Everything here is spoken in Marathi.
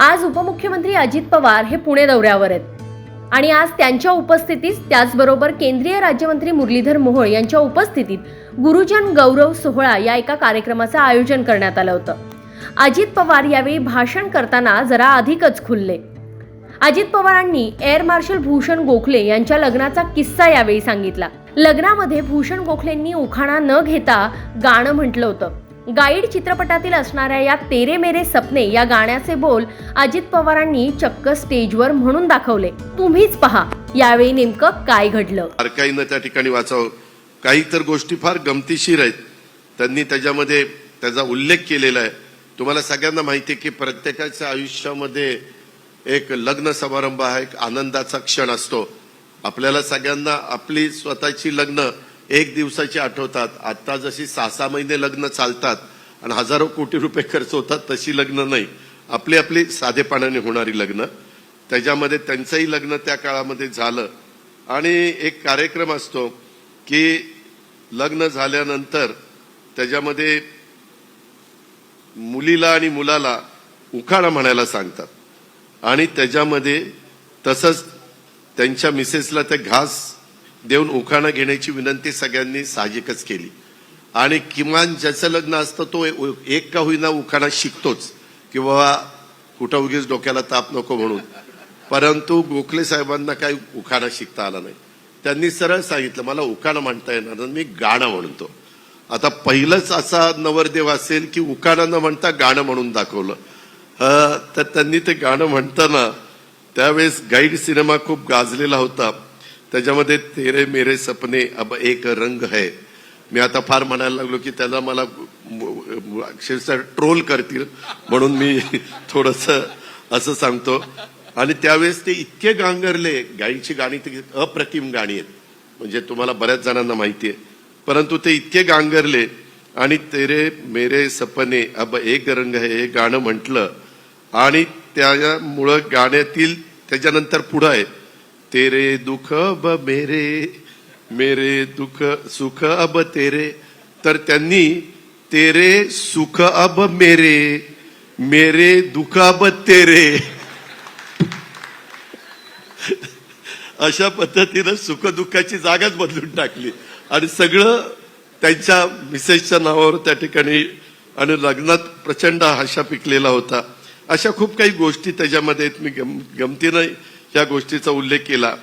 आज उपमुख्यमंत्री अजित पवार हे पुणे दौऱ्यावर आहेत. आणि आज त्यांच्या उपस्थितीत त्याचबरोबर केंद्रीय राज्यमंत्री मुरलीधर मोहोळ यांच्या उपस्थितीत गुरुजन गौरव सोहळा या एका कार्यक्रमाचं आयोजन करण्यात आलं होतं. अजित पवार यावेळी भाषण करताना जरा अधिकच खुलले. अजित पवारांनी एअर मार्शल भूषण गोखले यांच्या लग्नाचा किस्सा यावेळी सांगितला. लग्नामध्ये भूषण गोखलेंनी उखाणा न घेता गाणं म्हटलं होतं. गाईड चित्रपटातील असणाऱ्या या तेरे मेरे सपने या गाण्याचे बोल अजित पवारांनी चक्क स्टेजवर म्हणून दाखवले. तुम्हीच पहा यावेळी नेमकं काय घडलं? बारकाईनं त्या ठिकाणी वाचावं. काही तर गोष्टी फार गमतीशीर आहेत. त्यांनी त्याच्यामध्ये त्याचा उल्लेख केलेला आहे. तुम्हाला सगळ्यांना माहिती आहे की प्रत्येकाच्या आयुष्यामध्ये एक लग्न समारंभ हा एक आनंदाचा क्षण असतो. आपल्याला सगळ्यांना आपली स्वतःची लग्न एक दिवसाची आठवतात. आता जशी सहा सहा महिने लग्न चालतात आणि हजारो कोटी रुपये खर्च होतात तशी लग्न नाही. आपली आपली साधेपणाने होणारी लग्न. त्याच्यामध्ये त्यांचंही लग्न त्या काळामध्ये झालं. आणि एक कार्यक्रम असतो की लग्न झाल्यानंतर त्याच्यामध्ये मुलीला आणि मुलाला उखाणा म्हणायला सांगतात. आणि त्याच्यामध्ये तसंच त्यांच्या मिसेसला ते घास देऊन उखाणा घेण्याची विनंती सगळ्यांनी साहजिकच केली. आणि किमान ज्याचं लग्न असतं तो एक का होईना उखाणा शिकतोच की बाबा कुठं उगीच डोक्याला ताप नको म्हणून. परंतु गोखले साहेबांना काही उखाणा शिकता आला नाही. त्यांनी सरळ सांगितलं मला उखाणा म्हणता येणार नाही, मी गाणं म्हणतो. आता पहिलंच असा नवरदेव असेल की उखाणा न म्हणता गाणं म्हणून दाखवलं. तर त्यांनी ते गाणं म्हणताना त्यावेळेस गाईड सिनेमा खूप गाजलेला होता. त्याच्यामध्ये तेरे मेरे सपने अब एक रंग है. मी आता फार म्हणायला लागलो की त्याला मला अक्षरशः ट्रोल करतील म्हणून मी थोडस असं सांगतो. आणि त्यावेळेस ते इतके गांगरले गाईची गाणी ती अप्रतिम गाणी आहेत. म्हणजे तुम्हाला बऱ्याच जणांना माहिती आहे. परंतु ते इतके गांगरले आणि तेरे मेरे सपने अब एक रंग है हे गाणं म्हटलं. आणि त्यामुळं गाण्यातील त्याच्यानंतर पुढं आहे. तेरे दुख अब मेरे मेरे दुख सुख अब तेरे। तर त्यांनी तेरे सुख अब मेरे मेरे दुख अब तेरे। अशा पद्धतीनं सुख दुःखाची जागाच बदलून टाकली. आणि सगळं त्यांच्या मिसेसच्या नावावर त्या ठिकाणी आणि लग्नात प्रचंड हाशा पिकलेला होता. अशा खूप काही गोष्टी त्याच्यामध्ये मी गम गमतीनं या गोष्टीचा उल्लेख केला.